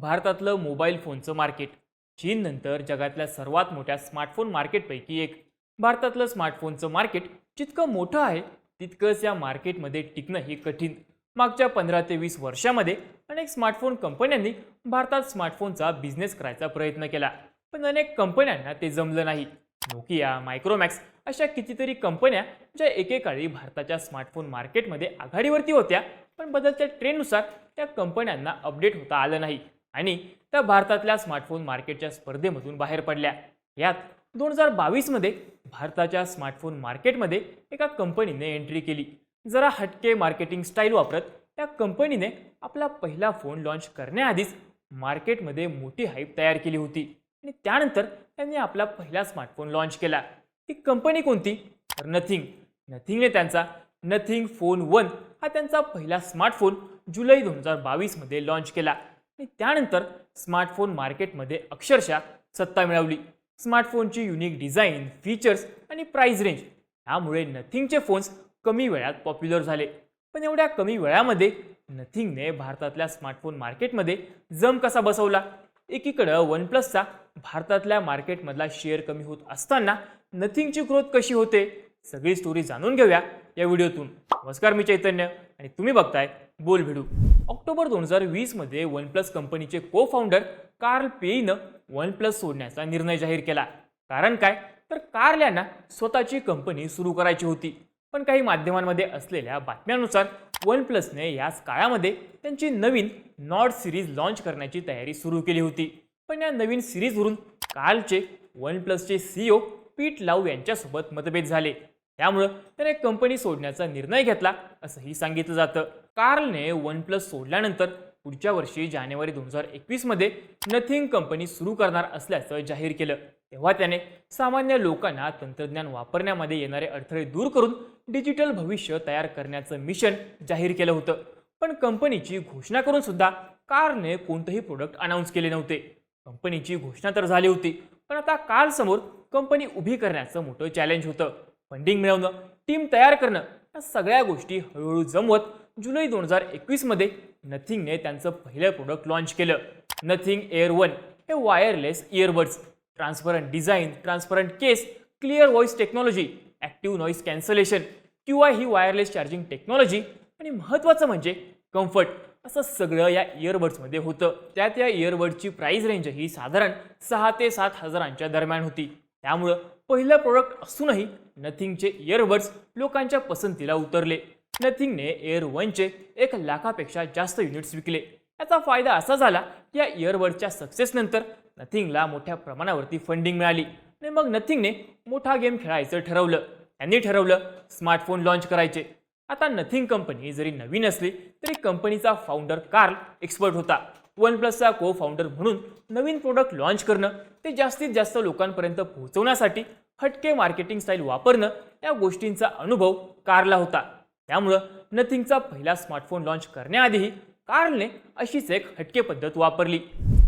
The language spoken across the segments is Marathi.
भारतातलं मोबाईल फोनचं मार्केट. चीननंतर जगातल्या सर्वात मोठ्या स्मार्टफोन मार्केटपैकी एक. भारतातलं स्मार्टफोनचं मार्केट जितकं मोठं आहे तितकंच या मार्केटमध्ये टिकणंही कठीण. मागच्या पंधरा ते वीस वर्षामध्ये अनेक स्मार्टफोन कंपन्यांनी भारतात स्मार्टफोनचा बिझनेस करायचा प्रयत्न केला. पण अनेक कंपन्यांना ते जमलं नाही. नोकिया मायक्रोमॅक्स अशा कितीतरी कंपन्या ज्या एकेकाळी भारताच्या स्मार्टफोन मार्केटमध्ये आघाडीवरती होत्या पण बदलत्या ट्रेंडनुसार त्या कंपन्यांना अपडेट होता आलं नाही. आणि त्या भारतातल्या स्मार्टफोन मार्केटच्या स्पर्धेमधून बाहेर पडल्या. यात दोन हजार बावीसमध्ये भारताच्या स्मार्टफोन मार्केटमध्ये एका कंपनीने एंट्री केली. जरा हटके मार्केटिंग स्टाईल वापरत त्या कंपनीने आपला पहिला फोन लॉन्च करण्याआधीच मार्केटमध्ये मोठी हाईप तयार केली होती. आणि त्यानंतर त्यांनी आपला पहिला स्मार्टफोन लॉन्च केला. ही कंपनी कोणती? तर नथिंग नथिंगने त्यांचा नथिंग फोन वन हा त्यांचा पहिला स्मार्टफोन जुलै दोन हजार बावीसमध्ये लॉन्च केला. आणि त्यानंतर स्मार्टफोन मार्केटमध्ये अक्षरशः सत्ता मिळवली. स्मार्टफोनची युनिक डिझाईन फीचर्स आणि प्राईज रेंज ह्यामुळे नथिंगचे फोन्स कमी वेळात पॉप्युलर झाले. पण एवढ्या कमी वेळामध्ये नथिंगने भारतातल्या स्मार्टफोन मार्केटमध्ये जम कसा बसवला? एकीकडं वन प्लसचा भारतातल्या मार्केटमधला शेअर कमी होत असताना नथिंगची ग्रोथ कशी होते? सगळी स्टोरी जाणून घेऊया या व्हिडिओतून. नमस्कार मी चैतन्य आणि तुम्ही बघताय बोल भिडू ऑक्टोबर दोन हजार वीसमध्ये वन प्लस कंपनीचे को फाउंडर कार्ल पेईनं वन प्लस सोडण्याचा निर्णय जाहीर केला. कारण काय? तर कार्ल यांना स्वतःची कंपनी सुरू करायची होती. पण काही माध्यमांमध्ये असलेल्या बातम्यानुसार वन प्लसने याच काळामध्ये त्यांची नवीन नॉर्ड सिरीज लॉन्च करण्याची तयारी सुरू केली होती. पण या नवीन सिरीजवरून कार्लचे वन प्लसचे सीईओ पीट लाव यांच्यासोबत मतभेद झाले. त्यामुळं त्याने कंपनी सोडण्याचा निर्णय घेतला असंही सांगितलं जातं. कार्लने वन प्लस सोडल्यानंतर पुढच्या वर्षी जानेवारी दोन हजार एकवीसमध्ये नथिंग कंपनी सुरू करणार असल्याचं जाहीर केलं. तेव्हा त्याने सामान्य लोकांना तंत्रज्ञान वापरण्यामध्ये येणारे अडथळे दूर करून डिजिटल भविष्य तयार करण्याचं मिशन जाहीर केलं होतं. पण कंपनीची घोषणा करून सुद्धा कारने कोणतंही प्रोडक्ट अनाऊन्स केले नव्हते. कंपनीची घोषणा तर झाली होती पण आता कारसमोर कंपनी उभी करण्याचं मोठं चॅलेंज होतं. फंडिंग मिळवणं टीम तयार करणं या सगळ्या गोष्टी हळूहळू जमवत जुलै दोन हजार एकवीसमध्ये नथिंगने त्यांचं पहिलं प्रोडक्ट लॉन्च केलं. नथिंग एअर वन हे wireless earbuds transparent design transparent case clear voice technology active noise cancellation किंवा ही वायरलेस चार्जिंग टेक्नॉलॉजी आणि महत्त्वाचं म्हणजे कम्फर्ट असं सगळं या इयरबड्समध्ये होतं. त्यात या इयरबडची रेंज ही साधारण सहा ते सात हजारांच्या दरम्यान होती. त्यामुळं पहिलं प्रोडक्ट असूनही नथिंगचे इयरबड्स लोकांच्या पसंतीला उतरले. नथिंगने एअर वनचे एक लाखापेक्षा जास्त युनिट्स विकले. याचा फायदा असा झाला की या इयरबडच्या सक्सेसनंतर नथिंगला मोठ्या प्रमाणावरती फंडिंग मिळाली. आणि मग नथिंगने मोठा गेम खेळायचं ठरवलं. त्यांनी ठरवलं स्मार्टफोन लॉन्च करायचे. आता नथिंग कंपनी जरी नवीन असली तरी कंपनीचा फाउंडर कार्ल एक्सपर्ट होता. वन प्लसचा को फाउंडर म्हणून नवीन प्रोडक्ट लॉन्च करणं ते जास्तीत जास्त लोकांपर्यंत पोहोचवण्यासाठी हटके मार्केटिंग स्टाईल वापरणं या गोष्टींचा अनुभव कारला होता. त्यामुळं नथिंगचा पहिला स्मार्टफोन लॉन्च करण्याआधीही कार्लने अशीच एक हटके पद्धत वापरली.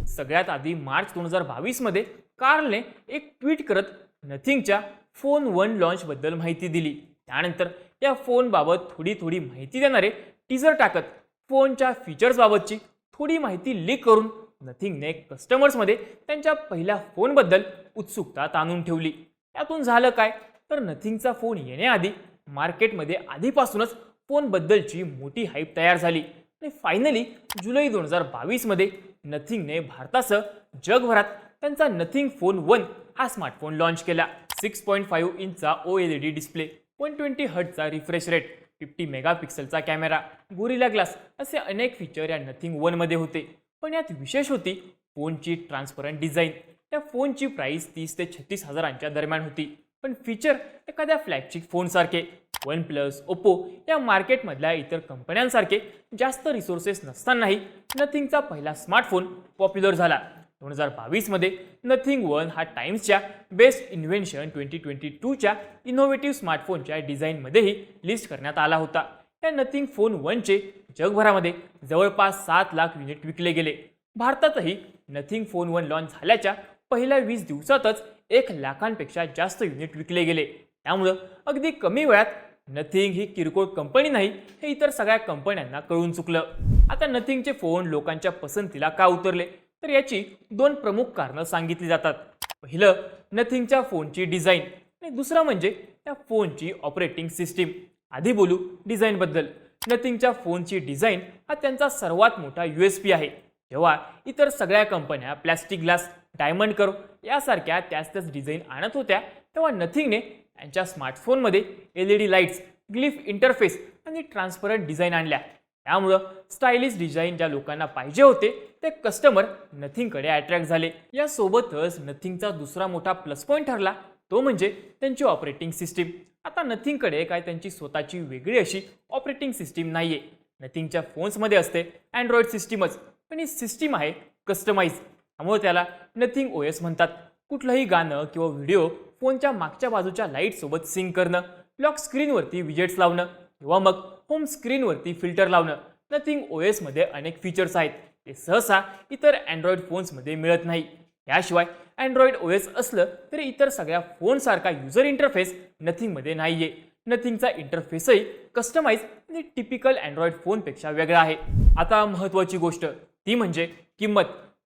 सगळ्यात आधी मार्च दोन हजार बावीसमध्ये कार्लने एक ट्विट करत नथिंगच्या फोन वन लॉन्चबद्दल माहिती दिली. त्यानंतर या फोनबाबत थोडी थोडी माहिती देणारे टीजर टाकत फोनच्या फीचर्सबाबतची थोडी माहिती लीक करून नथिंगने कस्टमर्समध्ये त्यांच्या पहिल्या फोनबद्दल उत्सुकता ताणून ठेवली. त्यातून झालं काय? तर नथिंगचा फोन येण्याआधी मार्केटमध्ये आधीपासूनच फोनबद्दलची मोठी हाईप तयार झाली. आणि फायनली जुलै दोन हजार बावीसमध्ये नथिंगने भारतासह जगभरात त्यांचा नथिंग फोन वन हा स्मार्टफोन लॉन्च केला. Six point five इंचचा O L E D display one twenty हटचा refresh rate fifty मेगापिक्सलचा कॅमेरा गोरिला ग्लास असे अनेक फीचर या नथिंग वनमध्ये होते. पण यात विशेष होती फोनची ट्रान्सपरंट डिझाईन त्या फोनची प्राईस तीस ते छत्तीस हजारांच्या दरम्यान होती. पण फीचर एखाद्या फ्लॅगशिप फोनसारखे वन प्लस ओप्पो या मार्केटमधल्या इतर कंपन्यांसारखे जास्त रिसोर्सेस नसतानाही नथिंगचा पहिला स्मार्टफोन पॉप्युलर झाला. दोन हजार बावीसमध्ये नथिंग वन हा टाइम्सच्या बेस्ट इन्व्हेन्शन ट्वेंटी ट्वेंटी टूच्या इनोव्हेटिव्ह स्मार्टफोनच्या डिझाईनमध्येही लिस्ट करण्यात आला होता. या नथिंग फोन वनचे जगभरामध्ये जवळपास सात लाख युनिट विकले गेले. भारतातही नथिंग फोन वन लॉन्च झाल्याच्या पहिल्या वीस दिवसातच एक लाखांपेक्षा जास्त युनिट विकले गेले. त्यामुळं अगदी कमी वेळात नथिंग ही किरकोळ कंपनी नाही हे इतर सगळ्या कंपन्यांना कळून चुकलं. आता नथिंगचे फोन लोकांच्या पसंतीला का उतरले? तर याची दोन प्रमुख कारणं सांगितली जातात. पहिलं नथिंगच्या फोनची डिझाईन आणि दुसरं म्हणजे त्या फोनची ऑपरेटिंग सिस्टीम. आधी बोलू डिझाईनबद्दल. नथिंगच्या फोनची डिझाईन हा त्यांचा सर्वात मोठा यू एस पी आहे. जेव्हा इतर सगळ्या कंपन्या प्लॅस्टिक ग्लास डायमंड करो. यासारख्या त्याच त्याच डिझाईन आणत होत्या. तेव्हा नथिंगने त्यांच्या स्मार्टफोनमध्ये L E D lights glyph interface आणि ट्रान्सपरंट डिझाईन आणल्या. त्यामुळं स्टायलिश डिझाईन ज्या लोकांना पाहिजे होते ते कस्टमर नथिंगकडे अट्रॅक्ट झाले. यासोबतच नथिंगचा दुसरा मोठा प्लस पॉईंट ठरला. तो म्हणजे त्यांची ऑपरेटिंग सिस्टीम. आता नथिंगकडे काय त्यांची स्वतःची वेगळी अशी ऑपरेटिंग सिस्टीम नाही आहे नथिंगच्या फोन्समध्ये असते अँड्रॉइड सिस्टीमच पण ही सिस्टीम आहे कस्टमाइज त्यामुळे त्याला नथिंग ओ एस म्हणतात. कुठलंही गाणं किंवा व्हिडिओ फोनच्या मागच्या बाजूच्या लाईटसोबत सिंक करणं लॉक स्क्रीनवरती विजेट्स लावणं किंवा मग होम स्क्रीनवरती फिल्टर लावणं नथिंग ओ एसमध्ये अनेक फीचर्स आहेत. ते सहसा इतर अँड्रॉइड फोन्समध्ये मिळत नाही. याशिवाय अँड्रॉइड ओ एस असलं तरी इतर सगळ्या फोनसारखा युजर इंटरफेस नथिंगमध्ये नाही आहे नथिंगचा इंटरफेसही कस्टमाइज आणि टिपिकल अँड्रॉइड फोनपेक्षा वेगळा आहे. आता महत्त्वाची गोष्ट ती म्हणजे किंमत.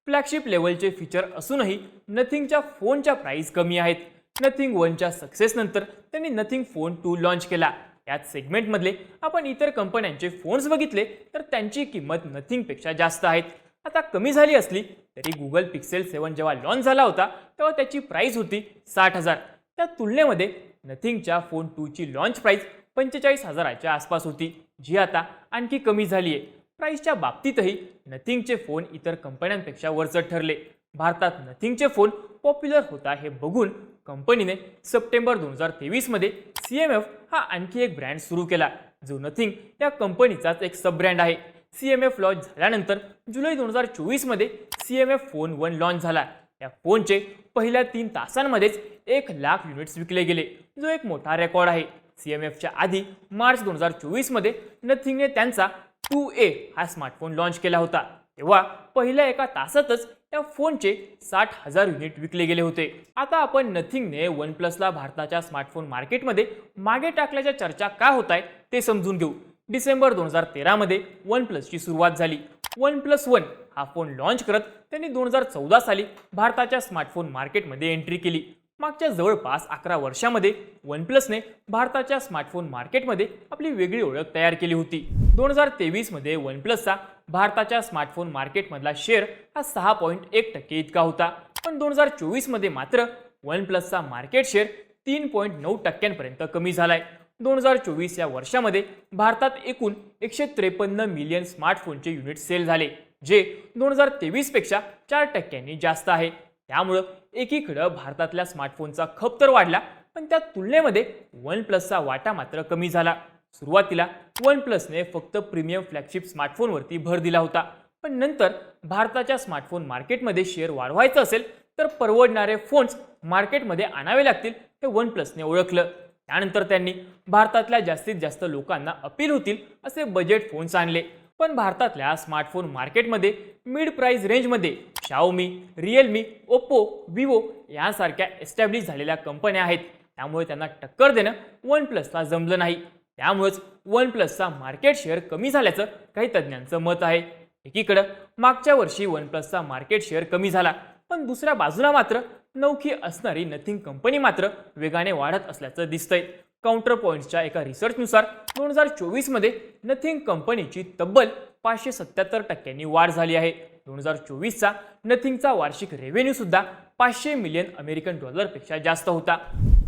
फ्लॅगशिप लेवलचे फीचर असूनही नथिंगच्या फोनच्या प्राईस कमी आहेत. नथिंग वनच्या सक्सेसनंतर त्यांनी नथिंग फोन टू लॉन्च केला. याच सेगमेंटमधले आपण इतर कंपन्यांचे फोन्स बघितले तर त्यांची किंमत नथिंगपेक्षा जास्त आहेत. आता कमी झाली असली तरी गुगल पिक्सेल सेवन जेव्हा लॉन्च झाला होता तेव्हा त्याची प्राईस होती साठ हजार. त्या तुलनेमध्ये नथिंगच्या फोन टूची लॉन्च प्राईस पंचेचाळीस हजाराच्या आसपास होती जी आता आणखी कमी झाली आहे प्राईसच्या बाबतीतही नथिंगचे फोन इतर कंपन्यांपेक्षा वरचढ ठरले. भारतात नथिंगचे फोन पॉप्युलर होता हे बघून कंपनीने सप्टेंबर दोन हजार तेवीसमध्ये सी एम एफ हा आणखी एक ब्रँड सुरू केला जो नथिंग या कंपनीचाच एक सब ब्रँड आहे. सी एम एफ लॉन्च झाल्यानंतर जुलै दोन हजार चोवीसमध्ये C M F phone one launch झाला. या फोनचे पहिल्या तीन तासांमध्येच एक लाख युनिट्स विकले गेले जो एक मोठा रेकॉर्ड आहे. सी एम एफच्या आधी मार्च दोन हजार चोवीसमध्ये नथिंगने त्यांचा टू ए हा स्मार्टफोन लॉन्च केला होता. तेव्हा पहिल्या एका तासातच त्या फोनचे साठ हजार युनिट विकले गेले होते. आता आपण नथिंगने वन प्लसला भारताच्या स्मार्टफोन मार्केटमध्ये मागे टाकल्याच्या चर्चा का होत आहे ते समजून घेऊ. डिसेंबर दोन हजार तेरामध्ये वन प्लसची सुरुवात झाली. वन प्लस वन हा फोन लॉन्च करत त्यांनी दोन हजार चौदा साली भारताच्या स्मार्टफोन मार्केटमध्ये एंट्री केली. मागच्या जवळपास अकरा वर्षामध्ये वन प्लसने भारताच्या स्मार्टफोन मार्केटमध्ये आपली वेगळी ओळख तयार केली होती. दोन हजार तेवीसमध्ये वन प्लसचा भारताच्या स्मार्टफोन मार्केटमधला शेअर हा सहा पॉईंट एक टक्के इतका होता. पण दोन हजार चोवीसमध्ये मात्र वन प्लसचा मार्केट शेअर तीन पॉईंट नऊ टक्क्यांपर्यंत कमी झालाय. दोन हजार चोवीस या वर्षामध्ये भारतात एकूण एकशे त्रेपन्न मिलियन स्मार्टफोनचे युनिट सेल झाले जे दोन हजार तेवीसपेक्षा चार टक्क्यांनी जास्त आहे. त्यामुळं एकीकडं भारतातल्या स्मार्टफोनचा खप तर वाढला पण त्या तुलनेमध्ये वन प्लसचा वाटा मात्र कमी झाला. सुरुवातीला वन प्लसने फक्त प्रीमियम फ्लॅगशिप स्मार्टफोनवरती भर दिला होता. पण नंतर भारताच्या स्मार्टफोन मार्केटमध्ये शेअर वाढवायचं असेल तर परवडणारे फोन्स मार्केटमध्ये आणावे लागतील हे वन प्लसने ओळखलं. त्यानंतर त्यांनी भारतातल्या जास्तीत जास्त लोकांना अपील होतील असे बजेट फोन्स आणले. पण भारतातल्या स्मार्टफोन मार्केटमध्ये मिड प्राईज रेंजमध्ये शाओमी रिअलमी ओप्पो विवो यासारख्या एस्टॅब्लिश झालेल्या कंपन्या आहेत. त्यामुळे त्यांना टक्कर देणं वन प्लसला जमलं नाही. त्यामुळेच वन प्लसचा मार्केट शेअर कमी झाल्याचं काही तज्ज्ञांचं मत आहे. एकीकडं मागच्या वर्षी वन प्लसचा मार्केट शेअर कमी झाला पण दुसऱ्या बाजूला मात्र नौखी असणारी नथिंग कंपनी मात्र वेगाने वाढत असल्याचं दिसतंय. काउंटर पॉईंटच्या एका रिसर्चनुसार दोन हजार चोवीसमध्ये नथिंग कंपनीची तब्बल पाचशे सत्याहत्तर टक्क्यांनी वाढ झाली आहे. दोन हजार चोवीसचा नथिंगचा वार्षिक रेव्हेन्यूसुद्धा पाचशे मिलियन अमेरिकन डॉलरपेक्षा जास्त होता.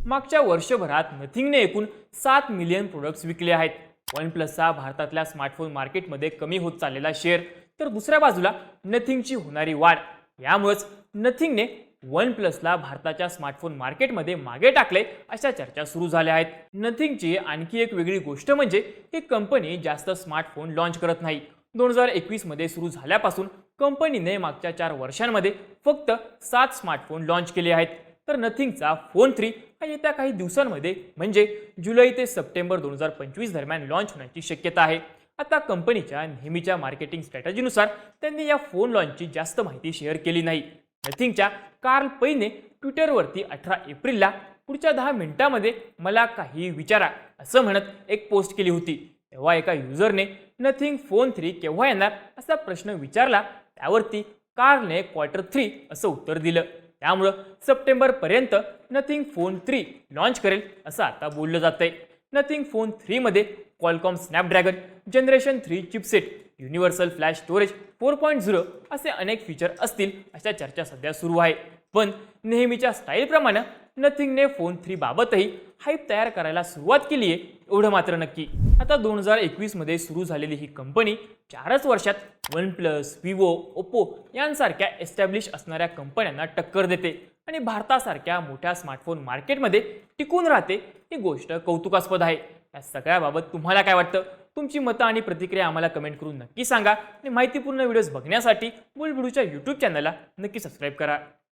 मागच्या वर्षभरात नथिंगने एकूण सात मिलियन प्रोडक्ट्स विकले आहेत. वन प्लसचा भारतातल्या स्मार्टफोन मार्केटमध्ये कमी होत चाललेला शेअर तर दुसऱ्या बाजूला नथिंगची होणारी वाढ. यामुळेच नथिंगने वन प्लसला भारताच्या स्मार्टफोन मार्केटमध्ये मागे टाकले अशा चर्चा सुरू झाल्या आहेत. नथिंगची आणखी एक वेगळी गोष्ट म्हणजे ही कंपनी जास्त स्मार्टफोन लॉन्च करत नाही. दोन हजार एकवीसमध्ये सुरू झाल्यापासून कंपनीने मागच्या चार वर्षांमध्ये फक्त सात स्मार्टफोन लॉन्च केले आहेत. तर नथिंगचा फोन थ्री हा येत्या काही दिवसांमध्ये म्हणजे जुलै ते सप्टेंबर दोन हजार पंचवीस दरम्यान लॉन्च होण्याची शक्यता आहे. आता कंपनीच्या नेहमीच्या मार्केटिंग स्ट्रॅटजीनुसार त्यांनी या फोन लॉन्चची जास्त माहिती शेअर केली नाही. नथिंगच्या कार्ल पैने ट्विटरवरती अठरा एप्रिलला पुढच्या दहा मिनिटामध्ये मला काही विचारा असं म्हणत एक पोस्ट केली होती. तेव्हा एका युजरने नथिंग फोन थ्री केव्हा येणार? असा प्रश्न विचारला. त्यावरती कार्लने क्वार्टर थ्री असं उत्तर दिलं. त्यामुळं सप्टेंबरपर्यंत नथिंग फोन थ्री लॉन्च करेल असं आता बोललं जातंय. Nothing phone थ्रीमध्ये Qualcomm Snapdragon generation three chipset universal flash storage four point zero असे अनेक फीचर असतील अशा चर्चा सध्या सुरू आहे. पण नेहमीच्या स्टाईलप्रमाणे नथिंगने फोन थ्री बाबतही हाईप तयार करायला सुरुवात केली आहे एवढं मात्र नक्की. आता दोन हजार एकवीसमध्ये सुरू झालेली ही कंपनी चारच वर्षात वन प्लस विवो ओप्पो यांसारख्या एस्टॅब्लिश असणाऱ्या कंपन्यांना टक्कर देते आणि भारतासारख्या मोठ्या स्मार्टफोन मार्केटमध्ये टिकून राहते ही गोष्ट कौतुकास्पद आहे. या सगळ्याबाबत तुम्हाला काय वाटतं? तुमची मतं आणि प्रतिक्रिया आम्हाला कमेंट करून नक्की सांगा. आणि माहितीपूर्ण व्हिडिओज बघण्यासाठी बुलबुडूच्या यूट्यूब चॅनलला नक्की सबस्क्राईब करा.